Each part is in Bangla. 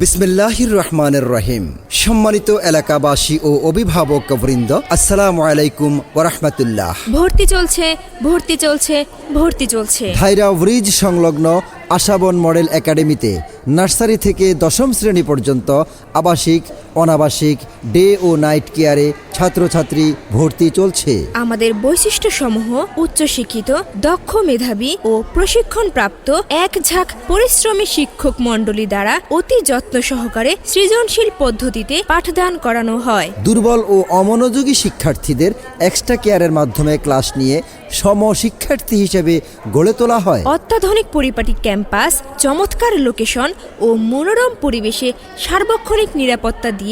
বিসমিল্লাহির রহমানের রহিম সম্মানিত এলাকাবাসী ও অভিভাবক বৃন্দ আসসালামু আলাইকুম ওরহমতুল্লাহ ভর্তি চলছে ভর্তি চলছে ভর্তি চলছে। ধাইরা ব্রিজ সংলগ্ন আশাবন মডেল একাডেমিতে নার্সারি থেকে দশম শ্রেণি পর্যন্ত আবাসিক অনাবাসিক ডে ও নাইট কেয়ারে ছাত্রছাত্রী ভর্তি চলছে। আমাদের বৈশিষ্ট্য সমূহ উচ্চশিক্ষিত দক্ষ মেধাবী ও প্রশিক্ষণপ্রাপ্ত এক ঝাঁক পরিশ্রমী শিক্ষক মণ্ডলী দ্বারা অতি যত্ন সহকারে সৃজনশীল পদ্ধতিতে পাঠদান করানো হয়। দুর্বল ও অমনোযোগী শিক্ষার্থীদের এক্সট্রা কেয়ারের মাধ্যমে ক্লাস নিয়ে সম শিক্ষার্থী হিসেবে গড়ে তোলা হয়। অত্যাধুনিক পরিপাটি ক্যাম্পাস চমৎকার লোকেশন ও মনোরম পরিবেশে সার্বক্ষণিক নিরাপত্তা দিয়ে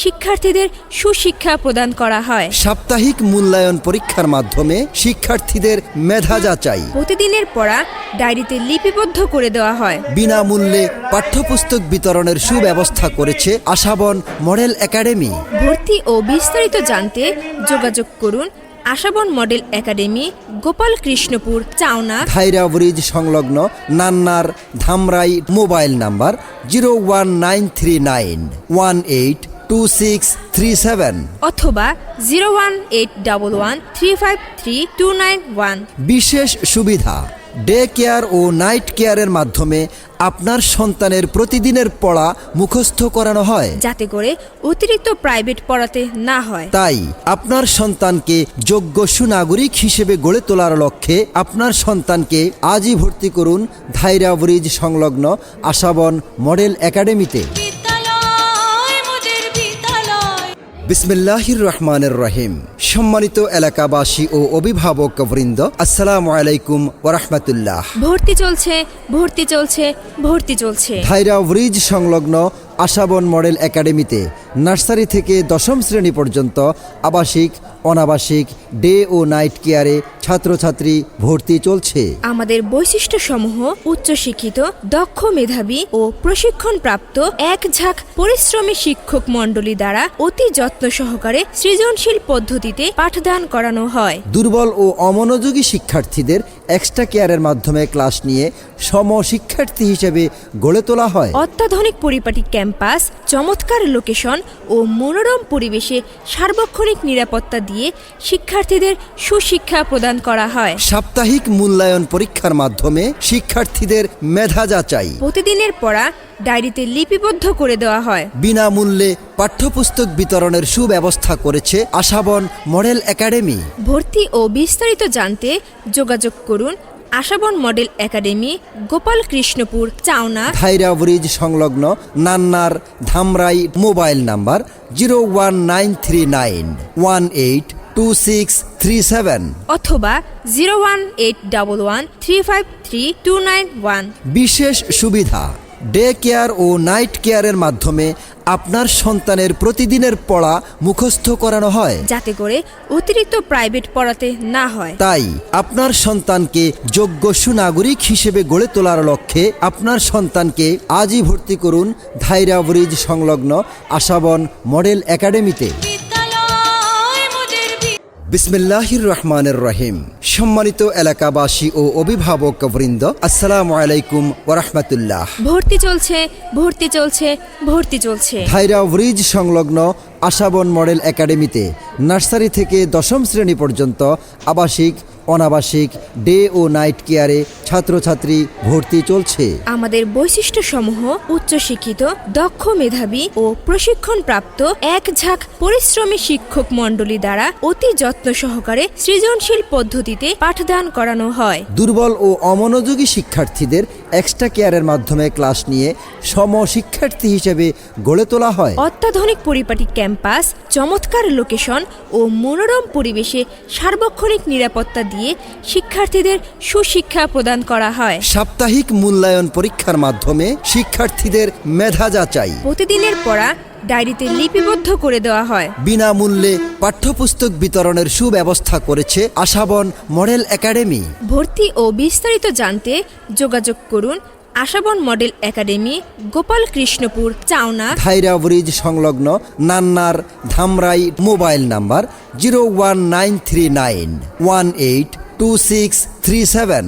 শিক্ষার্থীদের সুশিক্ষা প্রদান করা হয়। সাপ্তাহিক মূল্যায়ন পরীক্ষার মাধ্যমে শিক্ষার্থীদের মেধা যাচাই। প্রতিদিনের পড়া ডায়েরিতে লিপিবদ্ধ করে দেওয়া হয়। বিনামূল্যে পাঠ্যপুস্তক বিতরণের সুব্যবস্থা করেছে আশাবন মডেল একাডেমি। ভর্তি ও বিস্তারিত জানতে যোগাযোগ করুন Ashaban model academy Gopal Krishnapur Chaona. Dhaira bridge সংলগ্ন Nannar Dhamrai mobile number zero one nine three nine one eight two six three seven. অথবা zero one eight double one three five three two nine one. বিশেষ সুবিধা ডে কেয়ার ও নাইট কেয়ারের মাধ্যমে আপনার সন্তানের প্রতিদিনের পড়া মুখস্থ করানো হয়। যাতে করে অতিরিক্ত প্রাইভেট পড়াতে না হয়। তাই আপনার সন্তানকে যোগ্য সুনাগরিক হিসেবে গড়ে তোলার লক্ষ্যে আপনার সন্তানকে আজই ভর্তি করুন ধাইরা ব্রিজ সংলগ্ন আশাবন মডেল একাডেমিতে। বিসমিল্লাহির রহমানের রহিম সম্মানিত এলাকাবাসী ও অভিভাবক বৃন্দ আসসালামু আলাইকুম ওরহমতুল্লাহ ভর্তি চলছে ভর্তি চলছে ভর্তি চলছে। ধাইরা ব্রিজ সংলগ্ন আশাবন মডেল একাডেমিতে নার্সারি থেকে দশম শ্রেণি পর্যন্ত আবাসিক অনাবাসিক ডে ও নাইট কেয়ারে ছাত্রছাত্রী ভর্তি চলছে। আমাদের বৈশিষ্ট্য সমূহ উচ্চশিক্ষিত দক্ষ মেধাবী ও প্রশিক্ষণপ্রাপ্ত এক ঝাঁক পরিশ্রমী শিক্ষক মণ্ডলী দ্বারা অতি যত্ন সহকারে সৃজনশীল পদ্ধতিতে পাঠদান করানো হয়। দুর্বল ও অমনোযোগী শিক্ষার্থীদের এক্সট্রা কেয়ারের মাধ্যমে ক্লাস নিয়ে সম শিক্ষার্থী হিসেবে গড়ে তোলা হয়। অত্যাধুনিক পরিপাটি ক্যাম্পাস চমৎকার লোকেশন ও মনোরম পরিবেশে সার্বক্ষণিক নিরাপত্তা দিয়ে শিক্ষার্থীদের সুশিক্ষা প্রদান করা হয়। সাপ্তাহিক মূল্যায়ন পরীক্ষার মাধ্যমে শিক্ষার্থীদের মেধা যাচাই। প্রতিদিনের পড়া ডায়েরিতে লিপিবদ্ধ করে দেওয়া হয়। বিনামূল্যে পাঠ্যপুস্তক বিতরণের সুব্যবস্থা করেছে আশাবন মডেল একাডেমি। ভর্তি ও বিস্তারিত জানতে যোগাযোগ করুন Ashaban model academy Gopal Krishnapur Chaona. Dhaira bridge সংলগ্ন Nannar Dhamrai mobile number zero one nine three nine one eight two six three seven. অথবা zero one eight double one three five three two nine one. বিশেষ সুবিধা ডে কেয়ার ও নাইট কেয়ারের মাধ্যমে আপনার সন্তানের প্রতিদিনের পড়া মুখস্থ করানো হয়। যাতে করে অতিরিক্ত প্রাইভেট পড়াতে না হয়। তাই আপনার সন্তানকে যোগ্য সুনাগরিক হিসেবে গড়ে তোলার লক্ষ্যে আপনার সন্তানকে আজই ভর্তি করুন ধাইরা ব্রিজ সংলগ্ন আশাবন মডেল একাডেমিতে। বিসমিল্লাহির রহমানের রহিম সম্মানিত এলাকাবাসী ও অভিভাবক বৃন্দ আসসালামু আলাইকুম ওরহমতুল্লাহ ভর্তি চলছে ভর্তি চলছে ভর্তি চলছে। থাইরা ব্রিজ সংলগ্ন আশাবন মডেল একাডেমিতে নার্সারি থেকে দশম শ্রেণি পর্যন্ত আবাসিক অনাবাসিক ডে ও নাইট কেয়ারে ছাত্রছাত্রী ভর্তি চলছে। আমাদের বৈশিষ্ট্য সমূহ উচ্চশিক্ষিত দক্ষ মেধাবী ও প্রশিক্ষণপ্রাপ্ত এক ঝাঁক পরিশ্রমী শিক্ষক মণ্ডলী দ্বারা অতি যত্ন সহকারে সৃজনশীল পদ্ধতিতে পাঠদান করানো হয়। দুর্বল ও অমনোযোগী শিক্ষার্থীদের এক্সট্রা কেয়ারের মাধ্যমে ক্লাস নিয়ে সম শিক্ষার্থী হিসেবে গড়ে তোলা হয়। অত্যাধুনিক পরিপাটি ক্যাম্পাস চমৎকার লোকেশন ও মনোরম পরিবেশে সার্বক্ষণিক নিরাপত্তা দিয়ে শিক্ষার্থীদের সুশিক্ষা প্রদান করা হয়। সাপ্তাহিক মূল্যায়ন পরীক্ষার মাধ্যমে শিক্ষার্থীদের মেধা যাচাই। প্রতিদিনের পড়া ডায়েরিতে লিপিবদ্ধ করে দেওয়া হয়। বিনামূল্যে পাঠ্যপুস্তক বিতরণের সুব্যবস্থা করেছে আশাবন মডেল একাডেমি। ভর্তি ও বিস্তারিত জানতে যোগাযোগ করুন Ashaban model academy, Gopal Krishnapur, Chaona. Dhaira bridge সংলগ্ন Nannar Dhamrai mobile number zero one nine three nine one eight two six three seven.